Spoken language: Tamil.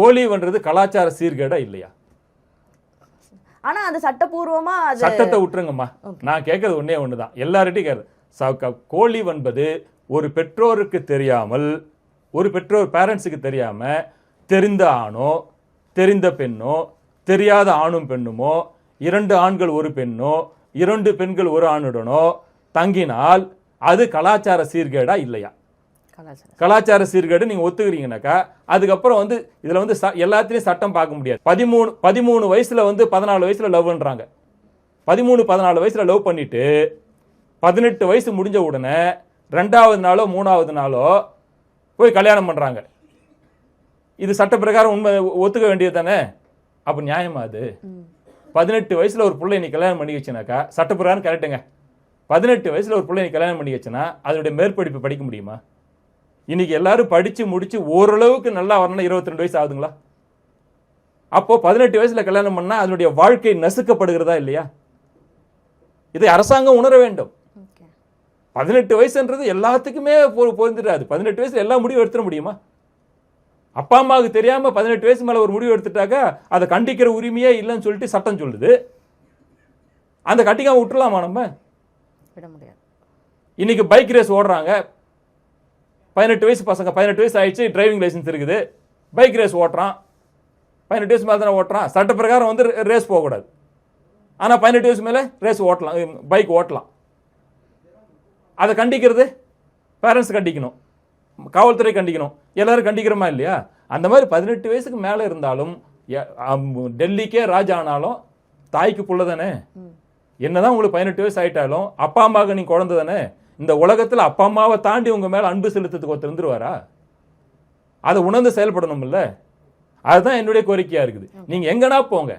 கோழிவன்றது கலாச்சார சீர்கேடா இல்லையா? ஆனா அது சட்டபூர்வமா அது சட்டத்தை விட்டுருங்கம்மா. நான் கேட்கறது ஒண்ணே ஒண்ணுதான். எல்லார்ட்டையும் கேட்கறது. கோழி என்பது ஒரு பெற்றோருக்கு தெரியாமல் ஒரு பெற்றோர் பேரண்ட்ஸுக்கு தெரியாம தெரிந்த ஆணோ தெரிந்த பெண்ணோ தெரியாத ஆணும் பெண்ணுமோ இரண்டு ஆண்கள் ஒரு பெண்ணோ இரண்டு பெண்கள் ஒரு ஆணுடனோ தங்கினால் அது கலாச்சார சீர்கேடா இல்லையா? கலாச்சார சீர்கேடு நீங்க ஒத்துக்கிறீங்கனாக்கா அதுக்கப்புறம் வந்து இதுல வந்து எல்லாத்துலயும் சட்டம் பார்க்க முடியாது. பதிமூணு பதிமூணு வயசுல வந்து பதினாலு வயசுல லவ்ன்றாங்க. பதிமூணு பதினாலு வயசுல லவ் பண்ணிட்டு பதினெட்டு வயசு முடிஞ்ச உடனே ரெண்டாவது நாளோ மூணாவது நாளோ போய் கல்யாணம் பண்றாங்க. இது சட்ட பிரகாரம் உண்மை ஒத்துக்க வேண்டியது தானே? அப்ப நியாயமா அது? பதினெட்டு வயசுல ஒரு பிள்ளை நீ கல்யாணம் பண்ணி வச்சுனாக்கா சட்ட பிரகாரம் கரெக்டுங்க பதினெட்டு வயசுல ஒரு பிள்ளை நீ கல்யாணம் பண்ணி வச்சுனா அதனுடைய மேற்படிப்பு படிக்க முடியுமா? இன்னைக்கு எல்லாரும் படிச்சு முடிச்சு ஓரளவுக்கு நல்லா வரணும்னா இருபத்தி ரெண்டு வயசு ஆகுதுங்களா? அப்போ பதினெட்டு வயசுல கல்யாணம் பண்ணா அதனுடைய வாழ்க்கை நசுக்கப்படுகிறதா இல்லையா? இதை அரசாங்கம் உணர வேண்டும். பதினெட்டு வயசுன்றது எல்லாத்துக்குமே பொருந்திடாது பதினெட்டு வயசுல எல்லா முடிவு எடுத்துட முடியுமா? அப்பா அம்மாவுக்கு தெரியாம பதினெட்டு வயசு மேல ஒரு முடிவு எடுத்துட்டாக்கா அதை கண்டிக்கிற உரிமையே இல்லைன்னு சொல்லிட்டு சட்டம் சொல்லுது. அந்த கட்டிக்காம விட்டுலாமா நம்ம? இன்னைக்கு பைக் ரேஸ் ஓடுறாங்க. பதினெட்டு வயசு பசங்க பதினெட்டு வயசு ஆயிடுச்சு டிரைவிங் லைசென்ஸ் இருக்குது. பைக் ரேஸ் ஓட்டுறான். பதினெட்டு வயசு மேலே தானே ஓட்டுறான். சட்ட பிரகாரம் வந்து ரேஸ் போகக்கூடாது. ஆனால் பதினெட்டு வயசு மேலே ரேஸ் ஓட்டலாம் பைக் ஓட்டலாம். அதை கண்டிக்கிறது பேரண்ட்ஸ் கண்டிக்கணும். காவல்துறை கண்டிக்கணும். எல்லாரும் கண்டிக்கிறோமா இல்லையா? அந்த மாதிரி பதினெட்டு வயசுக்கு மேலே இருந்தாலும் டெல்லிக்கே ராஜா ஆனாலும் தாய்க்கு புள்ள தானே? என்னதான் உங்களுக்கு பதினெட்டு வயசு ஆயிட்டாலும் அப்பா அம்மாவுக்கு நீ குழந்தை தானே? இந்த உலகத்துல அப்பா அம்மாவை தாண்டி உங்க மேல அன்பு செலுத்துறதுக்கு ஒருத்தர் இருந்துருவாரா? அதை உணர்ந்து செயல்படணும்ல? அதுதான் என்னுடைய கோரிக்கையா இருக்குது. நீங்க எங்கனா போங்க?